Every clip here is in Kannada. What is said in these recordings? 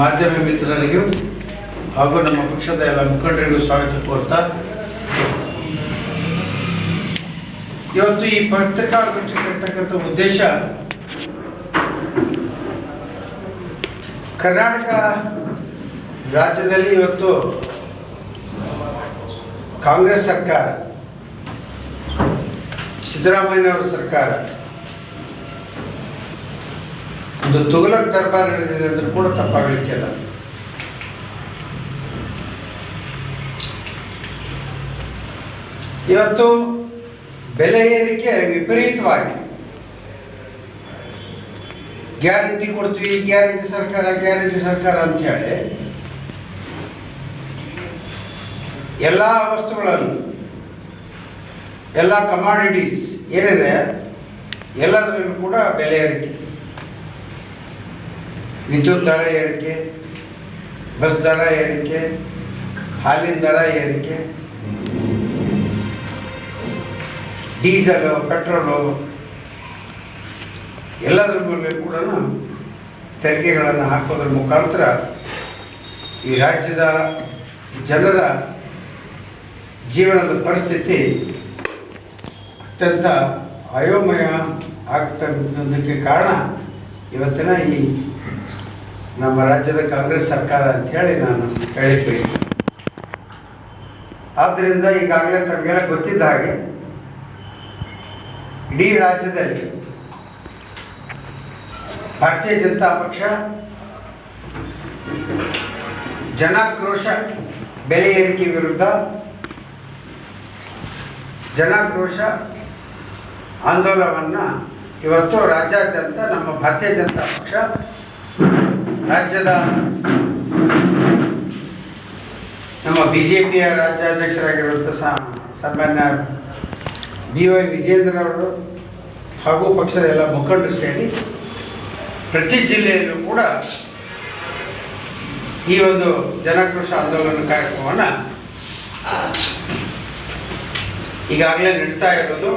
ಮಾಧ್ಯಮ ಮಿತ್ರರಿಗೂ ಹಾಗೂ ನಮ್ಮ ಪಕ್ಷದ ಎಲ್ಲ ಮುಖಂಡರಿಗೂ ಸ್ವಾಗತ ಕೋರ್ತಾ. ಇವತ್ತು ಈ ಪತ್ರಿಕಾಗೋಷ್ಠಿಗಿರ್ತಕ್ಕಂಥ ಉದ್ದೇಶ ಕರ್ನಾಟಕ ರಾಜ್ಯದಲ್ಲಿ ಇವತ್ತು ಕಾಂಗ್ರೆಸ್ ಸರ್ಕಾರ, ಸಿದ್ದರಾಮಯ್ಯನವರ ಸರ್ಕಾರ. ಒಂದು ತುಗಲಕ್ ದರ್ಬಾರ್ ನಡೆದಿದೆ ಅಂದ್ರೂ ಕೂಡ ತಪ್ಪಾಗಲಿಕ್ಕಿಲ್ಲ. ಇವತ್ತು ಬೆಲೆ ಏರಿಕೆ ವಿಪರೀತವಾಗಿ. ಗ್ಯಾರಂಟಿ ಕೊಡ್ತೀವಿ, ಗ್ಯಾರಂಟಿ ಸರ್ಕಾರ ಗ್ಯಾರಂಟಿ ಸರ್ಕಾರ ಅಂತೇಳಿ ಎಲ್ಲ ವಸ್ತುಗಳನ್ನು, ಎಲ್ಲ ಕಮಾಡಿಟೀಸ್ ಏನಿದೆ ಎಲ್ಲದರಲ್ಲೂ ಕೂಡ ಬೆಲೆ ಏರಿಕೆ. ವಿದ್ಯುತ್ ದರ ಏರಿಕೆ, ಬಸ್ ದರ ಏರಿಕೆ, ಹಾಲಿನ ದರ ಏರಿಕೆ, ಡೀಸೆಲು, ಪೆಟ್ರೋಲು ಎಲ್ಲದರ ಮೇಲೆ ಕೂಡ ತೆರಿಗೆಗಳನ್ನು ಹಾಕೋದ್ರ ಮುಖಾಂತರ ಈ ರಾಜ್ಯದ ಜನರ ಜೀವನದ ಪರಿಸ್ಥಿತಿ ಅತ್ಯಂತ ಅಯೋಮಯ ಆಗ್ತಕ್ಕಂಥದ್ದಕ್ಕೆ ಕಾರಣ ಇವತ್ತಿನ ಈ ನಮ್ಮ ರಾಜ್ಯದ ಕಾಂಗ್ರೆಸ್ ಸರ್ಕಾರ ಅಂಥೇಳಿ ನಾನು ಹೇಳಿದ್ದೀನಿ ಆದ್ದರಿಂದ ಈಗಾಗಲೇ ತಮಗೆಲ್ಲ ಗೊತ್ತಿದ್ದ ಹಾಗೆ ಇಡೀ ರಾಜ್ಯದಲ್ಲಿ ಭಾರತೀಯ ಜನತಾ ಪಕ್ಷ ಜನಾಕ್ರೋಶ ಬೆಲೆ ಏರಿಕೆ ವಿರುದ್ಧ ಜನಾಕ್ರೋಶ ಆಂದೋಲನವನ್ನು ಇವತ್ತು ರಾಜ್ಯಾದ್ಯಂತ ನಮ್ಮ ಭಾರತೀಯ ಜನತಾ ಪಕ್ಷ ರಾಜ್ಯದ ನಮ್ಮ ಬಿ ಜೆ ಪಿಯ ರಾಜ್ಯಾಧ್ಯಕ್ಷರಾಗಿರುವಂಥ ಸಾಮಾನ್ಯ ಬಿ ವೈ ವಿಜೇಂದ್ರವರು ಹಾಗೂ ಪಕ್ಷದ ಎಲ್ಲ ಮುಖಂಡರು ಸೇರಿ ಪ್ರತಿ ಜಿಲ್ಲೆಯಲ್ಲೂ ಕೂಡ ಈ ಒಂದು ಜನಕೃಷಿ ಆಂದೋಲನ ಕಾರ್ಯಕ್ರಮವನ್ನು ಈಗಾಗಲೇ ನಡೀತಾ ಇರೋದು.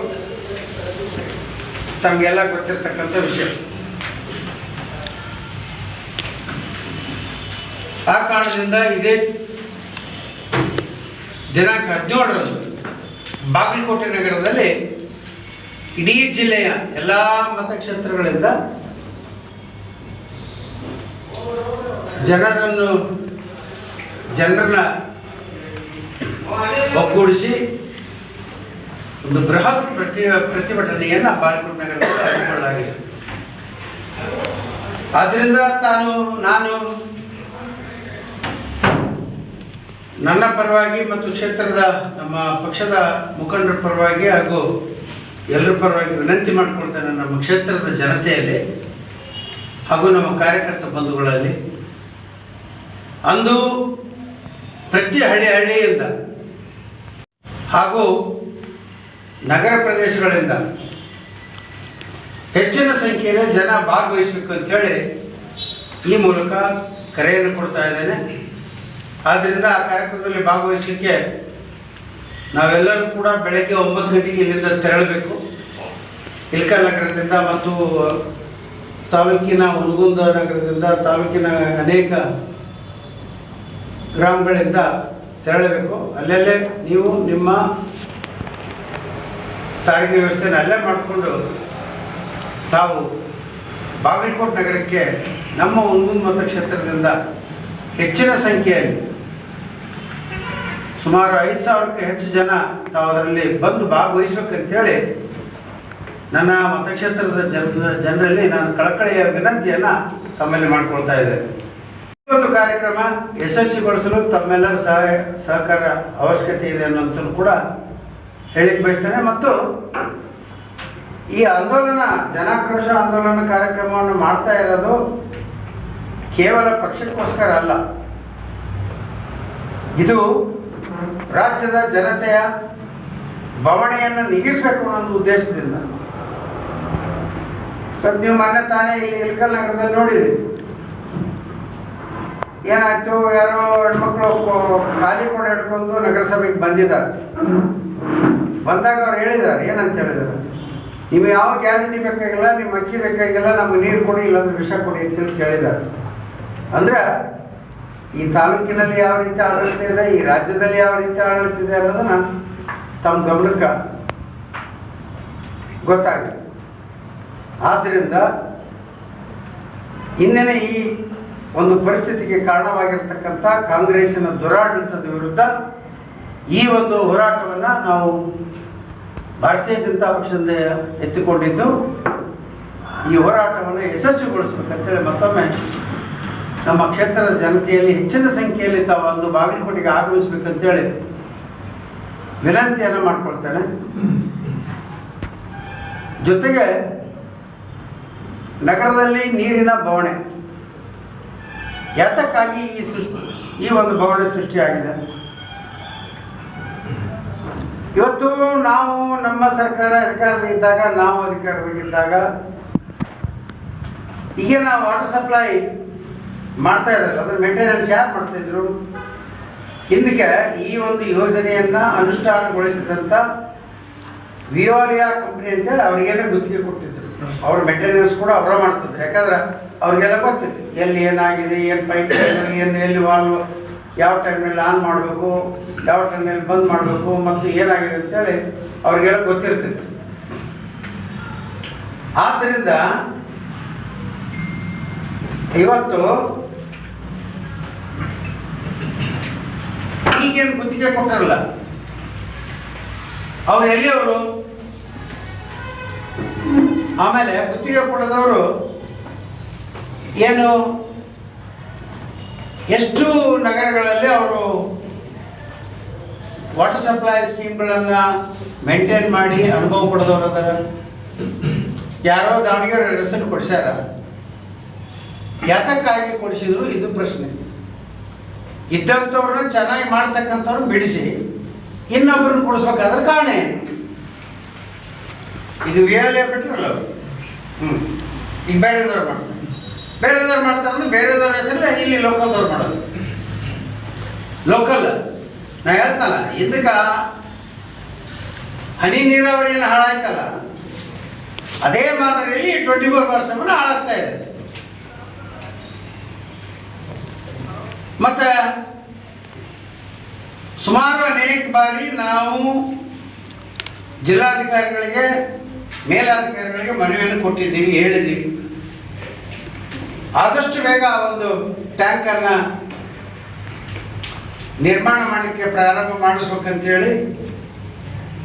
ತಮಗೆಲ್ಲ ಗೊತ್ತಿರ್ತಕ್ಕಂಥ ವಿಷಯ. ಆ ಕಾರಣದಿಂದ ಇದೇ ದಿನಾಂಕ ಹದಿನೇಳರಂದು ಬಾಗಲಕೋಟೆ ನಗರದಲ್ಲಿ ಇಡೀ ಜಿಲ್ಲೆಯ ಎಲ್ಲ ಮತಕ್ಷೇತ್ರಗಳಿಂದ ಜನರನ್ನು, ಜನರನ್ನ ಒಗ್ಗೂಡಿಸಿ ಒಂದು ಬೃಹತ್ ಪ್ರತಿ, ಪ್ರತಿಭಟನೆಯನ್ನು ಬಾಗಲಕೋಟೆ ನಗರದಲ್ಲಿ ಹಮ್ಮಿಕೊಳ್ಳಲಾಗಿದೆ ಆದ್ದರಿಂದ ತಾನು, ನಾನು ನನ್ನ ಪರವಾಗಿ ಮತ್ತು ಕ್ಷೇತ್ರದ ನಮ್ಮ ಪಕ್ಷದ ಮುಖಂಡರ ಪರವಾಗಿ ಹಾಗೂ ಎಲ್ಲರ ಪರವಾಗಿ ವಿನಂತಿ ಮಾಡಿಕೊಳ್ತೇನೆ ನಮ್ಮ ಕ್ಷೇತ್ರದ ಜನತೆಯಲ್ಲಿ ಹಾಗೂ ನಮ್ಮ ಕಾರ್ಯಕರ್ತ ಬಂಧುಗಳಲ್ಲಿ. ಅಂದು ಪ್ರತಿ ಹಳ್ಳಿ ಹಳ್ಳಿಯಿಂದ ಹಾಗೂ ನಗರ ಪ್ರದೇಶಗಳಿಂದ ಹೆಚ್ಚಿನ ಸಂಖ್ಯೆಯಲ್ಲಿ ಜನ ಭಾಗವಹಿಸಬೇಕು ಅಂತೇಳಿ ಈ ಮೂಲಕ ಕರೆಯನ್ನು ಕೊಡ್ತಾ ಇದ್ದೇನೆ. ಆದ್ದರಿಂದ ಆ ಕಾರ್ಯಕ್ರಮದಲ್ಲಿ ಭಾಗವಹಿಸಲಿಕ್ಕೆ ನಾವೆಲ್ಲರೂ ಕೂಡ ಬೆಳಗ್ಗೆ ಒಂಬತ್ತು ಗಂಟೆಗೆ ಇಲ್ಲಿಂದ ತೆರಳಬೇಕು. ಇಲ್ಕಲ್ ನಗರದಿಂದ ಮತ್ತು ತಾಲೂಕಿನ ಹುನಗುಂದ ನಗರದಿಂದ ತಾಲೂಕಿನ ಅನೇಕ ಗ್ರಾಮಗಳಿಂದ ತೆರಳಬೇಕು. ಅಲ್ಲಲ್ಲೇ ನೀವು ನಿಮ್ಮ ಸಾರಿಗೆ ವ್ಯವಸ್ಥೆನ ಅಲ್ಲೇ ಮಾಡಿಕೊಂಡು ತಾವು ಬಾಗಲಕೋಟೆ ನಗರಕ್ಕೆ ನಮ್ಮ ಹುನಗುಂದ ಮತಕ್ಷೇತ್ರದಿಂದ ಹೆಚ್ಚಿನ ಸಂಖ್ಯೆಯಲ್ಲಿ ಸುಮಾರು ಐದು ಸಾವಿರಕ್ಕೆ ಹೆಚ್ಚು ಜನ ತಾವು ಅದರಲ್ಲಿ ಬಂದು ಭಾಗವಹಿಸ್ಬೇಕಂತೇಳಿ ನನ್ನ ಮತಕ್ಷೇತ್ರದ ಜನ, ಜನರಲ್ಲಿ ನಾನು ಕಳಕಳಿಯ ವಿನಂತಿಯನ್ನು ತಮ್ಮಲ್ಲಿ ಮಾಡಿಕೊಳ್ತಾ ಇದ್ದೇನೆ. ಈ ಒಂದು ಕಾರ್ಯಕ್ರಮ ಯಶಸ್ವಿಗೊಳಿಸಲು ತಮ್ಮೆಲ್ಲರ ಸಹಾಯ, ಸಹಕಾರ ಅವಶ್ಯಕತೆ ಇದೆ ಅನ್ನೋಂಥದ್ದು ಕೂಡ ಹೇಳಿಕ್ ಬಯಸ್ತೇನೆ. ಮತ್ತು ಈ ಆಂದೋಲನ, ಜನಾಕ್ರೋಶ ಆಂದೋಲನ ಕಾರ್ಯಕ್ರಮವನ್ನು ಮಾಡ್ತಾ ಇರೋದು ಕೇವಲ ಪಕ್ಷಕ್ಕೋಸ್ಕರ ಅಲ್ಲ. ಇದು ರಾಜ್ಯದ ಜನತೆಯ ಬವಣೆಯನ್ನು ನೀಗಿಸಬೇಕು ಅನ್ನೋ ಉದ್ದೇಶದಿಂದ ನೀವು ಮೊನ್ನೆ ತಾನೇ ಇಲ್ಲಿ ಇಲ್ಕಲ್ ನಗರದಲ್ಲಿ ನೋಡಿದೆ ಏನಾಯ್ತು? ಯಾರೋ ಹೆಣ್ಮಕ್ಳು ಖಾಲಿ ಕೂಡ ಹಿಡ್ಕೊಂಡು ನಗರಸಭೆಗೆ ಬಂದಿದ್ದಾರೆ. ಬಂದಾಗ ಅವ್ರು ಹೇಳಿದ್ದಾರೆ, ಏನಂತ ಹೇಳಿದ್ದಾರೆ? ನೀವು ಯಾವ ಗ್ಯಾರಂಟಿ ಬೇಕಾಗಿಲ್ಲ, ನಿಮ್ಮ ಅಕ್ಕಿ ಬೇಕಾಗಿಲ್ಲ, ನಮ್ಗೆ ನೀರು ಕೊಡಿ, ಇಲ್ಲಾಂದ್ರೆ ವಿಷ ಕೊಡಿ ಅಂತೇಳಿ ಕೇಳಿದ್ದಾರೆ. ಅಂದ್ರೆ ಈ ತಾಲೂಕಿನಲ್ಲಿ ಯಾವ ರೀತಿ ಆಡಳಿತ ಇದೆ, ಈ ರಾಜ್ಯದಲ್ಲಿ ಯಾವ ರೀತಿ ಆಡಳಿತ ಇದೆ ಅನ್ನೋದನ್ನ ತಮ್ಮ ಗಮನಕ್ಕೆ ಗೊತ್ತಾಗುತ್ತೆ ಆದ್ದರಿಂದ ಇಂದಿನ ಈ ಒಂದು ಪರಿಸ್ಥಿತಿಗೆ ಕಾರಣವಾಗಿರ್ತಕ್ಕಂಥ ಕಾಂಗ್ರೆಸ್ಸಿನ ದುರಾಡಳಿತದ ವಿರುದ್ಧ ಈ ಒಂದು ಹೋರಾಟವನ್ನು ನಾವು ಭಾರತೀಯ ಜನತಾ ಪಕ್ಷದಿಂದ ಎತ್ತಿಕೊಂಡಿದ್ದು, ಈ ಹೋರಾಟವನ್ನು ಯಶಸ್ವಿಗೊಳಿಸಬೇಕಂತೇಳಿ ಮತ್ತೊಮ್ಮೆ ನಮ್ಮ ಕ್ಷೇತ್ರದ ಜನತೆಯಲ್ಲಿ ಹೆಚ್ಚಿನ ಸಂಖ್ಯೆಯಲ್ಲಿ ತಾವು ಒಂದು ಬಾಗಲಕೋಟೆಗೆ ಆಗಮಿಸ್ಬೇಕಂತೇಳಿ ವಿನಂತಿಯನ್ನು ಮಾಡಿಕೊಳ್ತೇನೆ. ಜೊತೆಗೆ ನಗರದಲ್ಲಿ ನೀರಿನ ಬವಣೆ. ಯಾತಕ್ಕಾಗಿ ಈ ಸೃಷ್ಟಿ, ಈ ಒಂದು ಬವಣೆ ಸೃಷ್ಟಿಯಾಗಿದೆ? ಇವತ್ತು ನಾವು ನಮ್ಮ ಸರ್ಕಾರ ಅಧಿಕಾರದಲ್ಲಿದ್ದಾಗ ನಾವು ಅಧಿಕಾರದಾಗಿದ್ದಾಗ ಈಗ ನಾವು ವಾಟರ್ ಸಪ್ಲೈ ಮಾಡ್ತಾ ಇದ್ರಲ್ಲ ಅದ್ರ ಮೇಂಟೆನೆನ್ಸ್ ಯಾರು ಮಾಡ್ತಾ ಇದ್ರು? ಹಿಂದಕ್ಕೆ ಈ ಒಂದು ಯೋಜನೆಯನ್ನ ಅನುಷ್ಠಾನಗೊಳಿಸಿದಂಥ ವಿಯೋಲಿಯಾ ಕಂಪ್ನಿ ಅಂತೇಳಿ ಅವ್ರಿಗೆಲ್ಲ ಗುತ್ತಿಗೆ ಕೊಟ್ಟಿದ್ರು. ಅವ್ರ ಮೇಂಟೆನೆನ್ಸ್ ಕೂಡ ಅವರ ಮಾಡ್ತಿದ್ರು. ಯಾಕಂದ್ರೆ ಅವ್ರಿಗೆಲ್ಲ ಗೊತ್ತಿತ್ತು ಎಲ್ಲಿ ಏನಾಗಿದೆ, ಏನು ಪೈಪ್ ಏನು ಎಲ್ಲಿ ವಾಲ್ವ್ ಯಾವ ಟೈಮ್ನಲ್ಲಿ ಆನ್ ಮಾಡಬೇಕು, ಯಾವ ಟೈಮ್ನಲ್ಲಿ ಬಂದ್ ಮಾಡಬೇಕು, ಮತ್ತು ಏನಾಗಿದೆ ಅಂತೇಳಿ ಅವ್ರಿಗೆಲ್ಲ ಗೊತ್ತಿರ್ತಿತ್ತು. ಆದ್ದರಿಂದ ಇವತ್ತು ಈಗೇನು ಗುತ್ತಿಗೆ ಕೊಟ್ಟಿರಲ್ಲ. ಅವ್ರು ಎಲ್ಲಿಯವರು? ಆಮೇಲೆ ಗುತ್ತಿಗೆ ಕೊಡದವರು ಏನು? ಎಷ್ಟು ನಗರಗಳಲ್ಲಿ ಅವರು ವಾಟರ್ ಸಪ್ಲೈ ಸ್ಕೀಮ್ಗಳನ್ನು ಮೇಂಟೈನ್ ಮಾಡಿ ಅನುಭವ ಪಡೆದವರು ಅದಾರ. ಯಾರೋ ದಾವಣಗೆರೆ ರೆಸನ್ ಕೊಡಿಸ್ಯಾರ. ಯಾತಕ್ಕಾಗಿ ಕೊಡಿಸಿದ್ರು? ಇದು ಪ್ರಶ್ನೆ. ಇದ್ದಂಥವ್ರನ್ನ ಚೆನ್ನಾಗಿ ಮಾಡ್ತಕ್ಕಂಥವ್ರು ಬಿಡಿಸಿ ಇನ್ನೊಬ್ಬರನ್ನ ಕೊಡಿಸ್ಬೇಕಾದ್ರೆ ಕಾರಣ ಏನು ಇದು ವಿ ಬಿಟ್ಟರಲ್ಲ ಅವರು. ಹ್ಞೂ ಈಗ ಬೇರೆದವ್ರು ಮಾಡ್ತಾರೆ. ಬೇರೆದವ್ರು ಮಾಡ್ತಾರೆ ಬೇರೆದವ್ರ ಹೆಸರಲ್ಲ ಇಲ್ಲಿ ಲೋಕಲ್ದವ್ರು ಮಾಡೋದು. ಲೋಕಲ್. ನಾ ಹೇಳ್ತಲ್ಲ, ಇದಕ್ಕೆ ಹನಿ ನೀರಾವರಿಯನ್ನು ಹಾಳಾಯ್ತಲ್ಲ, ಅದೇ ಮಾದರಿಯಲ್ಲಿ ಟ್ವೆಂಟಿ ಫೋರ್ ಪರ್ಸೆಂಟ್ ಹಾಳಾಗ್ತಾ ಇದೆ. ಮತ್ತು ಸುಮಾರು ಅನೇಕ ಬಾರಿ ನಾವು ಜಿಲ್ಲಾಧಿಕಾರಿಗಳಿಗೆ, ಮೇಲಾಧಿಕಾರಿಗಳಿಗೆ ಮನವಿಯನ್ನು ಕೊಟ್ಟಿದ್ದೀವಿ, ಹೇಳಿದ್ದೀವಿ. ಆದಷ್ಟು ಬೇಗ ಆ ಒಂದು ಟ್ಯಾಂಕರ್ನ ನಿರ್ಮಾಣ ಮಾಡಲಿಕ್ಕೆ ಪ್ರಾರಂಭ ಮಾಡಿಸ್ಬೇಕಂತೇಳಿ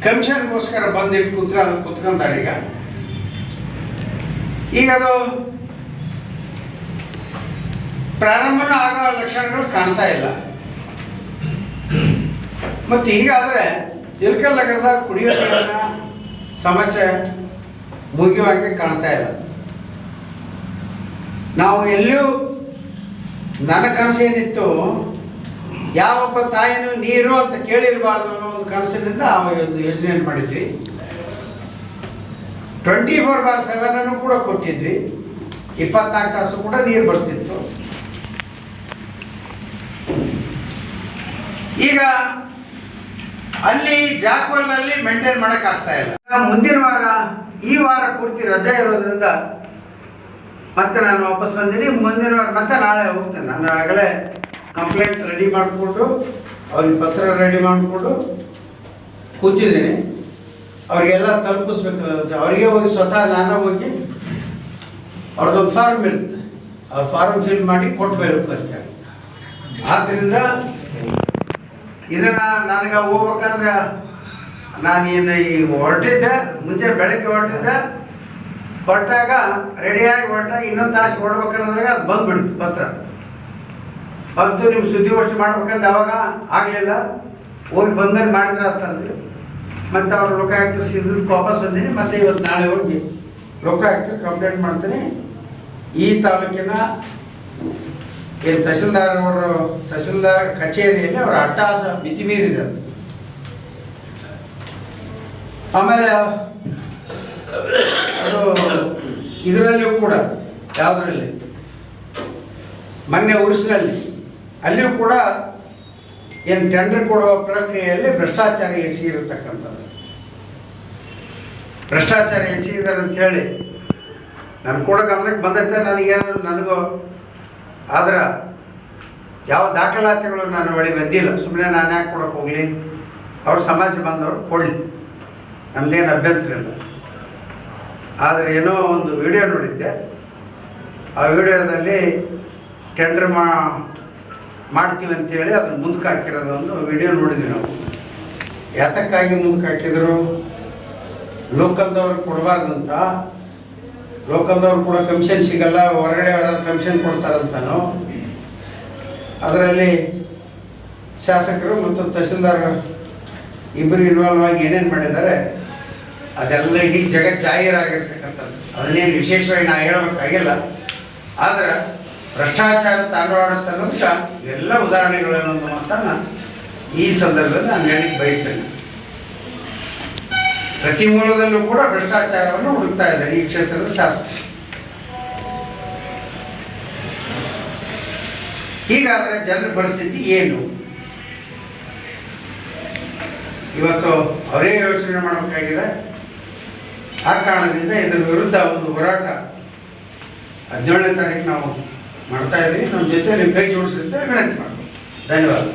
ಕಮಿಷನ್ಗೋಸ್ಕರ ಬಂದಿಟ್ಟು ಕೂತ್ಕೊಂಡು ಕೂತ್ಕೊಂತಾರೆ ಈಗ. ಈಗ ಅದು ಪ್ರಾರಂಭನೂ ಆಗೋ ಲಕ್ಷಣಗಳು ಕಾಣ್ತಾ ಇಲ್ಲ. ಮತ್ತು ಹೀಗಾದರೆ ಇಲ್ಕಲ್ ನಗರದ ಕುಡಿಯೋ ನೀರಿನ ಸಮಸ್ಯೆ ಮುಗಿಯುವಾಗೆ ಕಾಣ್ತಾ ಇಲ್ಲ. ನಾವು ಎಲ್ಲಿಯೂ ನನ್ನ ಕನಸು ಏನಿತ್ತು, ಯಾವೊಬ್ಬ ತಾಯಿನೂ ನೀರು ಅಂತ ಕೇಳಿರಬಾರ್ದು ಅನ್ನೋ ಒಂದು ಕನಸಿನಿಂದ ಆ ಒಂದು ಯೋಜನೆಯನ್ನು ಮಾಡಿದ್ವಿ. ಟ್ವೆಂಟಿ ಫೋರ್ ಬಾರ್ ಸೆವೆನನ್ನು ಕೂಡ ಕೊಟ್ಟಿದ್ವಿ. ಇಪ್ಪತ್ನಾಲ್ಕು ತಾಸು ಕೂಡ ನೀರು ಬರ್ತಿತ್ತು. ಈಗ ಅಲ್ಲಿ ಜಾಕ್ವಲ್ನಲ್ಲಿ ಮೇಂಟೈನ್ ಮಾಡೋಕ್ಕಾಗ್ತಾ ಇಲ್ಲ. ಮುಂದಿನ ವಾರ, ಈ ವಾರ ಪೂರ್ತಿ ರಜೆ ಇರೋದ್ರಿಂದ ಮತ್ತೆ ನಾನು ವಾಪಸ್ ಬಂದೀನಿ. ಮುಂದಿನ ವಾರ ಮತ್ತೆ ನಾಳೆ ಹೋಗ್ತೇನೆ. ನಾನು ಆಗಲೇ ಕಂಪ್ಲೇಂಟ್ ರೆಡಿ ಮಾಡಿಕೊಂಡು, ಅವ್ರಿಗೆ ಪತ್ರ ರೆಡಿ ಮಾಡಿಕೊಂಡು ಕೂತಿದ್ದೀನಿ. ಅವರಿಗೆಲ್ಲ ತಲುಪಿಸ್ಬೇಕು. ಅವರಿಗೆ ಹೋಗಿ ಸ್ವತಃ ನಾನು ಹೋಗಿ ಅವ್ರದ್ದೊಂದು ಫಾರ್ಮ್ ಇರುತ್ತೆ. ಅವ್ರ ಫಾರ್ಮ್ ಫಿಲ್ ಮಾಡಿ ಕೊಟ್ಟು ಬರಬೇಕು ಅಂತ ಆದ್ದರಿಂದ ಇದನ್ನ ನನಗೆ ಹೋಗ್ಬೇಕಂದ್ರೆ ನಾನು ಏನು ಈ ಹೊರಟಿದ್ದೆ, ಮುಂಚೆ ಬೆಳಗ್ಗೆ ಹೊರಟಿದ್ದೆ, ಹೊರಟಾಗ ರೆಡಿಯಾಗಿ ಹೊರಟಾಗ ಇನ್ನೊಂದು ತಾಸು ಹೊಡ್ಬೇಕನ್ನೋದ್ರಾಗ ಅದು ಬಂದ್ಬಿಡ್ತು ಪತ್ರ. ಬಂತು ನಿಮ್ಮ ಸುದ್ದಿಗೋಷ್ಠಿ ಮಾಡ್ಬೇಕಂದ್ರೆ ಅವಾಗ ಆಗಲಿಲ್ಲ. ಹೋಗಿ ಬಂದಲ್ಲಿ ಮಾಡಿದ್ರೆ ಅಂತಂದ್ರು ಮತ್ತೆ ಅವ್ರು ರೊಕ್ಕ ಲೋಕಾಯುಕ್ತರು ಸಿದ್ಧಕ್ಕೆ ವಾಪಸ್ ಬಂದೀನಿ, ಮತ್ತೆ ಇವತ್ತು ನಾಳೆ ಹೋಗಿ ರೊಕ್ಕ ಲೋಕಾಯುಕ್ತರು ಕಂಪ್ಲೇಂಟ್ ಮಾಡ್ತೀನಿ. ಈ ತಾಲೂಕಿನ ಏನು ತಹಸೀಲ್ದಾರ್ ಅವರು ತಹಸೀಲ್ದಾರ್ ಕಚೇರಿಯಲ್ಲಿ ಅವರ ಅಟ್ಟಹಾಸ ಮಿತಿ ಮೀರಿದೆ ಆಮೇಲೆ, ಅದು ಇದರಲ್ಲಿಯೂ ಕೂಡ, ಯಾವುದರಲ್ಲಿ? ಮೊನ್ನೆ ಉರುಸಿನಲ್ಲಿ ಅಲ್ಲಿಯೂ ಕೂಡ ಏನು ಟೆಂಡರ್ ಕೊಡುವ ಪ್ರಕ್ರಿಯೆಯಲ್ಲಿ ಭ್ರಷ್ಟಾಚಾರ ಎಸಗಿರತಕ್ಕಂಥದ್ದು ಭ್ರಷ್ಟಾಚಾರ ಎಸಗಿದ್ದಾರೆ ಅಂತೇಳಿ. ನಾನು ಕೂಡ ಗಮನಕ್ಕೆ ಬಂದೈತೆ ನನಗೇನು ನನಗೂ ಆದ್ರೆ ಯಾವ ದಾಖಲಾತಿಗಳು ನನ್ನ ಬಳಿ ಬಂದಿಲ್ಲ ಸುಮ್ಮನೆ ನಾನು ಯಾಕೆ ಕೊಡೋಕೆ ಹೋಗಲಿ? ಅವ್ರ ಸಮಾಜ ಬಂದವರು ಕೊಡಲಿ. ನಮ್ದೇನು ಅಭ್ಯಂತರ ಇಲ್ಲ. ಆದರೆ ಏನೋ ಒಂದು ವಿಡಿಯೋ ನೋಡಿದ್ದೆ. ಆ ವಿಡಿಯೋದಲ್ಲಿ ಟೆಂಡರ್ ಮಾ, ಮಾಡ್ತೀವಿ ಅಂತೇಳಿ ಅದನ್ನು ಮುಂದಕ್ಕೆ ಹಾಕಿರೋದು ಒಂದು ವಿಡಿಯೋ ನೋಡಿದ್ವಿ ನಾವು. ಯಾತಕ್ಕಾಗಿ ಮುಂದಕ್ಕೆ ಹಾಕಿದರು? ಲೋಕಲ್ದವ್ರು ಕೊಡಬಾರ್ದಂತ ಲೋಕಲ್ದವ್ರು ಕೂಡ ಕಮಿಷನ್ ಸಿಗಲ್ಲ, ಹೊರಗಡೆ ಅವರ ಕಮಿಷನ್ ಕೊಡ್ತಾರಂತನೋ, ಅದರಲ್ಲಿ ಶಾಸಕರು ಮತ್ತು ತಹಸೀಲ್ದಾರ್ ಇಬ್ಬರು ಇನ್ವಾಲ್ವ್ ಆಗಿ ಏನೇನು ಮಾಡಿದ್ದಾರೆ ಅದೆಲ್ಲ ಇಡೀ ಜಗತ್ ಜಾಹೀರಾಗಿರ್ತಕ್ಕಂಥದ್ದು. ಅದನ್ನೇನು ವಿಶೇಷವಾಗಿ ನಾ ಹೇಳಬೇಕಾಗಿಲ್ಲ. ಆದರೆ ಭ್ರಷ್ಟಾಚಾರ ತಾಂಡವಾಡುತ್ತೆ ಎಲ್ಲ ಇವೆಲ್ಲ ಉದಾಹರಣೆಗಳು ಅನ್ನೋದು ಮಾತನ್ನ ಈ ಸಂದರ್ಭದಲ್ಲಿ ನಾನು ಹೇಳಿಕ್ ಬಯಸ್ತೇನೆ. ಪ್ರತಿ ಮೂಲದಲ್ಲೂ ಕೂಡ ಭ್ರಷ್ಟಾಚಾರವನ್ನು ಹುಡುಕ್ತಾ ಇದ್ದಾರೆ ಈ ಕ್ಷೇತ್ರದ ಶಾಸಕರು. ಹೀಗಾದರೆ ಜನರ ಪರಿಸ್ಥಿತಿ ಏನು? ಇವತ್ತು ಅವರೇ ಯೋಚನೆ ಮಾಡಬೇಕಾಗಿದೆ. ಆ ಕಾರಣದಿಂದ ಇದರ ವಿರುದ್ಧ ಒಂದು ಹೋರಾಟ ಹದಿನೇಳನೇ ತಾರೀಕು ನಾವು ಮಾಡ್ತಾ ಇದ್ದೀವಿ ನಮ್ಮ ಜೊತೆ ನಿಮ್ಮ ಕೈ ಜೋಡಿಸಿ ವಿನಂತಿ ಮಾಡ್ತೀವಿ ಧನ್ಯವಾದ